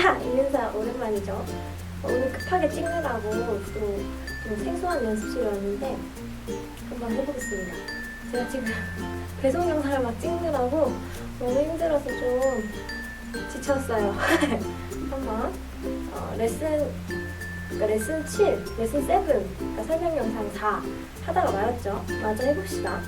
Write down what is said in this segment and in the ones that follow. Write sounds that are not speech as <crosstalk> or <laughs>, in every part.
이은사 오랜만이죠. 오늘 급하게 찍느라고 또좀 생소한 연습실에 왔는데 한번 해보겠습니다. 제가 지금 <laughs> 배송 영상을 막 찍느라고 너무 힘들어서 좀 지쳤어요. <laughs> 한번 어, 레슨 그러니까 레슨 7, 레슨 7, 그러니까 설명 영상 4 하다가 말았죠. 마저 해봅시다.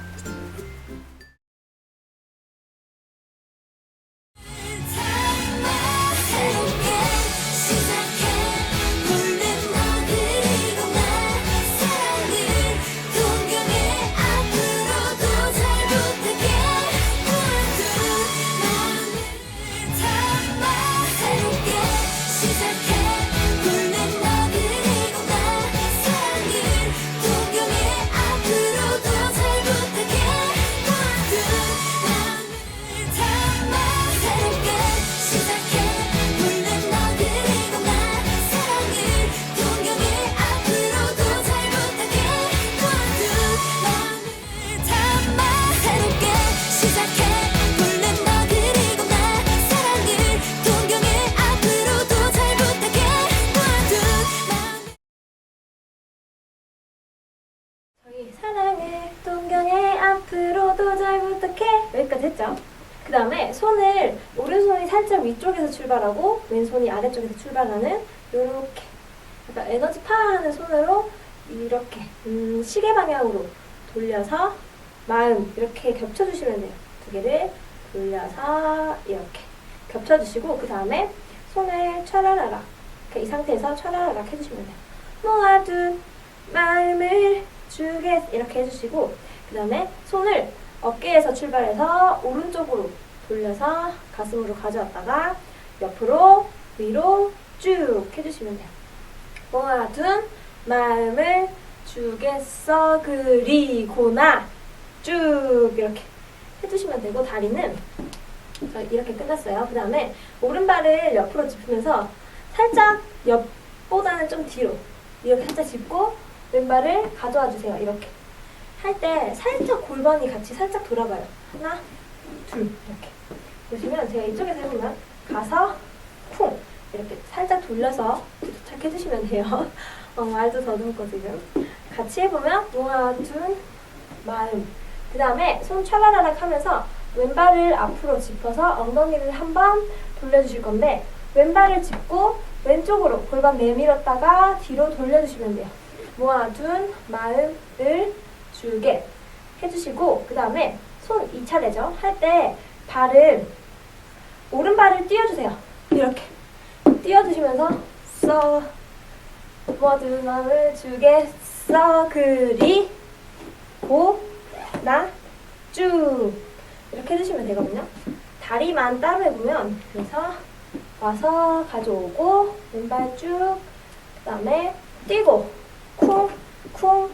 앞으로도 잘 부탁해 여기까지 했죠. 그 다음에 손을 오른손이 살짝 위쪽에서 출발하고 왼손이 아래쪽에서 출발하는 이렇게 약간 에너지 파하는 손으로 이렇게 음, 시계 방향으로 돌려서 마음 이렇게 겹쳐주시면 돼요. 두 개를 돌려서 이렇게 겹쳐주시고 그 다음에 손을 이렇게 이 상태에서 차라라락 해주시면 돼요. 모아둔 마음을 주겠 이렇게 해주시고 그 다음에 손을 어깨에서 출발해서 오른쪽으로 돌려서 가슴으로 가져왔다가 옆으로 위로 쭉 해주시면 돼요. 모아 둔 마음을 주겠어 그리고나 쭉 이렇게 해주시면 되고 다리는 자, 이렇게 끝났어요. 그 다음에 오른발을 옆으로 짚으면서 살짝 옆보다는 좀 뒤로 이렇게 살짝 짚고 왼발을 가져와 주세요. 이렇게 할 때 살짝 골반이 같이 살짝 돌아가요. 하나, 둘 이렇게 보시면 제가 이쪽에서 해보면 가서 쿵 이렇게 살짝 돌려서 도착해 주시면 돼요. <laughs> 어, 말도 더듬고 지금 같이 해보면 모아둔 마음 그 다음에 손 찰라라락 하면서 왼발을 앞으로 짚어서 엉덩이를 한 번 돌려주실 건데 왼발을 짚고 왼쪽으로 골반 내밀었다가 뒤로 돌려주시면 돼요. 모아둔 마음을 주게 해주시고 그 다음에 손 2차례죠. 할 때 발을 오른발을 띄워주세요. 이렇게 띄워주시면서 써 모아둔 마음을 주겠어 그리 고 나 쭉 이렇게 해주시면 되거든요. 다리만 따로 해보면 그래서 와서 가져오고 왼발 쭉 그 다음에 뛰고 쿵쿵쿵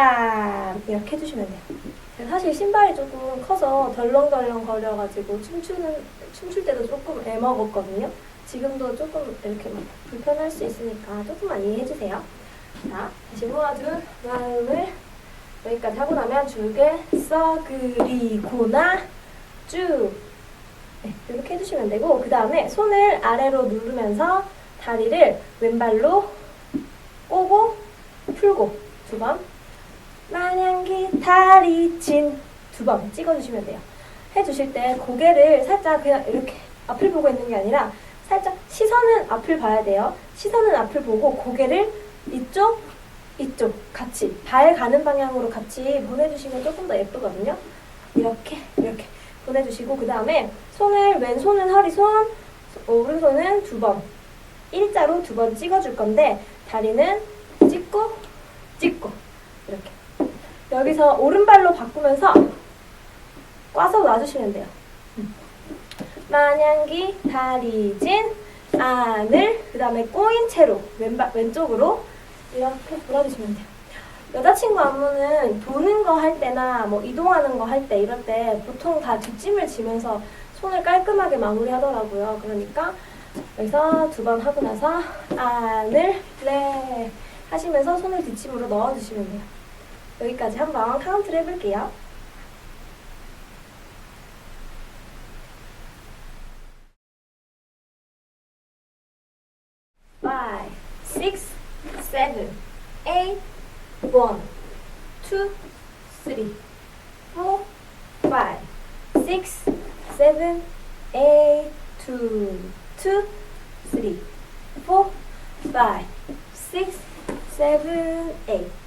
짠 이렇게 해주시면 돼요. 사실 신발이 조금 커서 덜렁덜렁 거려가지고 춤추는 춤출 때도 조금 애먹었거든요. 지금도 조금 이렇게 막 불편할 수 있으니까 조금만 이해해주세요. 자, 다시 모아둔 마음을 여기까지 하고 나면 주겠어 그리고나 쭉 네, 이렇게 해주시면 되고 그 다음에 손을 아래로 누르면서 다리를 왼발로 꼬고 풀고 두 번 만약기 다리 친두 번 찍어주시면 돼요. 해주실 때 고개를 살짝 그냥 이렇게 앞을 보고 있는 게 아니라 살짝 시선은 앞을 봐야 돼요. 시선은 앞을 보고 고개를 이쪽 이쪽 같이 발 가는 방향으로 같이 보내주시면 조금 더 예쁘거든요. 이렇게 이렇게 보내주시고 그 다음에 손을 왼손은 허리 손, 오른손은 두 번. 일자로 두 번 찍어줄 건데 다리는 찍고 찍고 여기서 오른발로 바꾸면서 꽈서 놔주시면 돼요. 음. 만약기 다리 진 안을 그 다음에 꼬인 채로 왼발 왼쪽으로 이렇게 돌아주시면 돼요. 여자친구 안무는 도는 거 할 때나 뭐 이동하는 거 할 때 이럴 때 보통 다 뒷짐을 지면서 손을 깔끔하게 마무리하더라고요. 그러니까 여기서 두 번 하고 나서 안을 네 하시면서 손을 뒷짐으로 넣어주시면 돼요. 여기까지 한번 카운트를 해볼게요. Five, six, seven, eight, one, two, three, four, five, six, seven, eight, two, two, three, four, five, six, seven, eight.